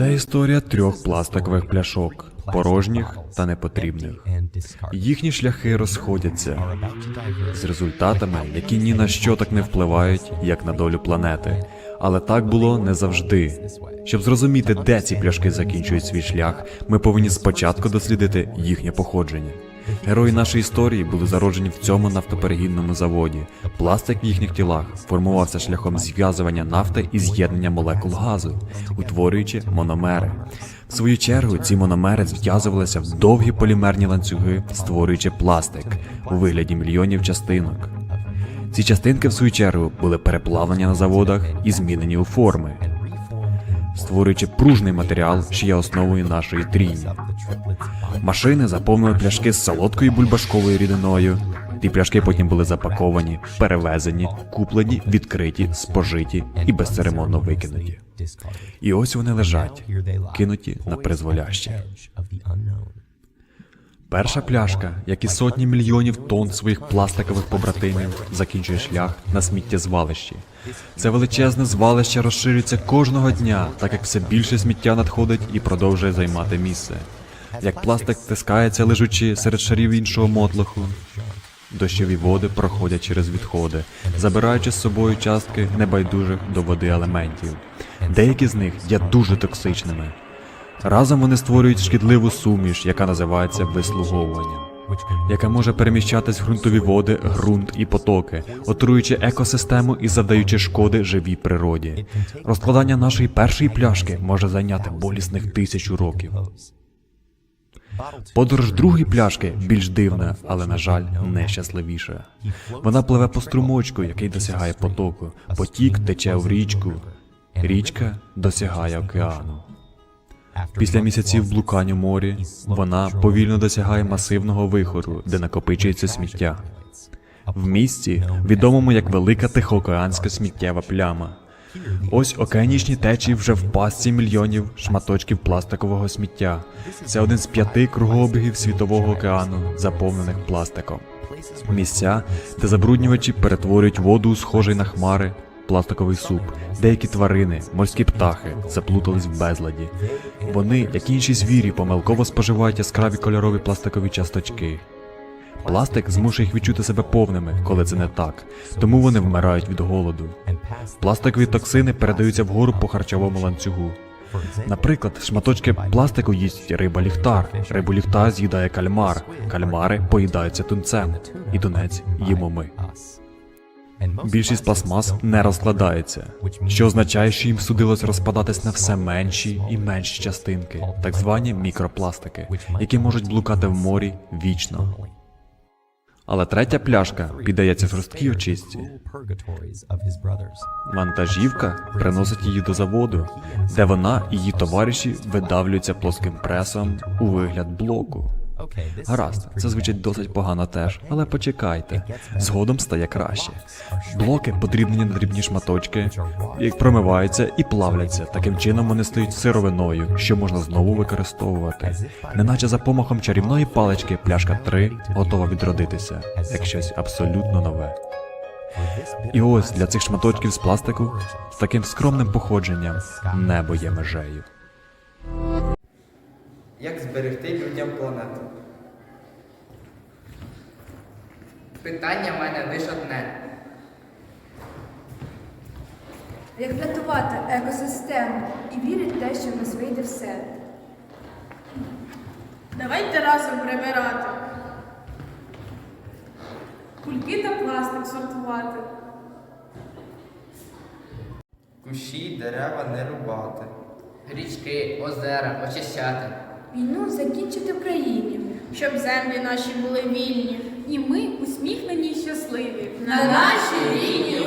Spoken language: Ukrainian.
Це історія трьох пластикових пляшок, порожніх та непотрібних. Їхні шляхи розходяться з результатами, які ні на що так не впливають, як на долю планети. Але так було не завжди. Щоб зрозуміти, де ці пляшки закінчують свій шлях, ми повинні спочатку дослідити їхнє походження. Герої нашої історії були зароджені в цьому нафтоперегінному заводі. Пластик в їхніх тілах формувався шляхом зв'язування нафти і з'єднання молекул газу, утворюючи мономери. В свою чергу ці мономери зв'язувалися в довгі полімерні ланцюги, створюючи пластик у вигляді мільйонів частинок. Ці частинки, в свою чергу, були переплавлені на заводах і змінені у форми, створюючи пружний матеріал, що є основою нашої трійні. Машини заповнили пляшки з солодкою бульбашковою рідиною. Ті пляшки потім були запаковані, перевезені, куплені, відкриті, спожиті і безцеремонно викинуті. І ось вони лежать, кинуті на призволяще. Перша пляшка, як і сотні мільйонів тонн своїх пластикових побратимів, закінчує шлях на сміттєзвалищі. Це величезне звалище розширюється кожного дня, так як все більше сміття надходить і продовжує займати місце. Як пластик тискається, лежучи серед шарів іншого мотлоху. Дощові води проходять через відходи, забираючи з собою частки небайдужих до води елементів. Деякі з них є дуже токсичними. Разом вони створюють шкідливу суміш, яка називається вислуговуванням, яка може переміщатись в ґрунтові води, ґрунт і потоки, отруючи екосистему і завдаючи шкоди живій природі. Розкладання нашої першої пляшки може зайняти болісних тисячу років. Подорож другої пляшки більш дивна, але, на жаль, нещасливіша. Вона пливе по струмочку, який досягає потоку. Потік тече в річку. Річка досягає океану. Після місяців блукань у морі вона повільно досягає масивного вихору, де накопичується сміття. В місті, відомому як Велика Тихоокеанська сміттєва пляма. Ось океанічні течії вже в пастці мільйонів шматочків пластикового сміття. Це один з п'яти кругообігів світового океану, заповнених пластиком. Місця, де забруднювачі перетворюють воду, схожий на хмари, пластиковий суп. Деякі тварини, морські птахи заплутались в безладі. Вони, як інші звірі, помилково споживають яскраві кольорові пластикові часточки. Пластик змушує їх відчути себе повними, коли це не так, тому вони вмирають від голоду. Пластикові токсини передаються вгору по харчовому ланцюгу. Наприклад, шматочки пластику їсть риба ліхтар, рибу ліхтар з'їдає кальмар, кальмари поїдаються тунцем, і тунець їмо ми. Більшість пластмас не розкладається, що означає, що їм судилось розпадатись на все менші і менші частинки, так звані мікропластики, які можуть блукати в морі вічно. Але третя пляшка піддається жорсткій очистці. Вантажівка приносить її до заводу, де вона і її товариші видавлюються плоским пресом у вигляд блоку. Гаразд, це звучить досить погано теж, але почекайте, згодом стає краще. Блоки подрібнені на дрібні шматочки, як промиваються і плавляться. Таким чином вони стають сировиною, що можна знову використовувати. Неначе за помахом чарівної палички пляшка 3 готова відродитися, як щось абсолютно нове. І ось для цих шматочків з пластику з таким скромним походженням небо є межею. Як зберегти людям планету? Питання в мене лише одне. Як врятувати екосистему і вірити в те, що в нас вийде все. Давайте разом прибирати. Кульки та пластик сортувати. Кущі, дерева не рубати. Річки, озера очищати. Війну закінчити в країні. Щоб землі наші були вільні. І ми усміхнені й щасливі. На нашій рідній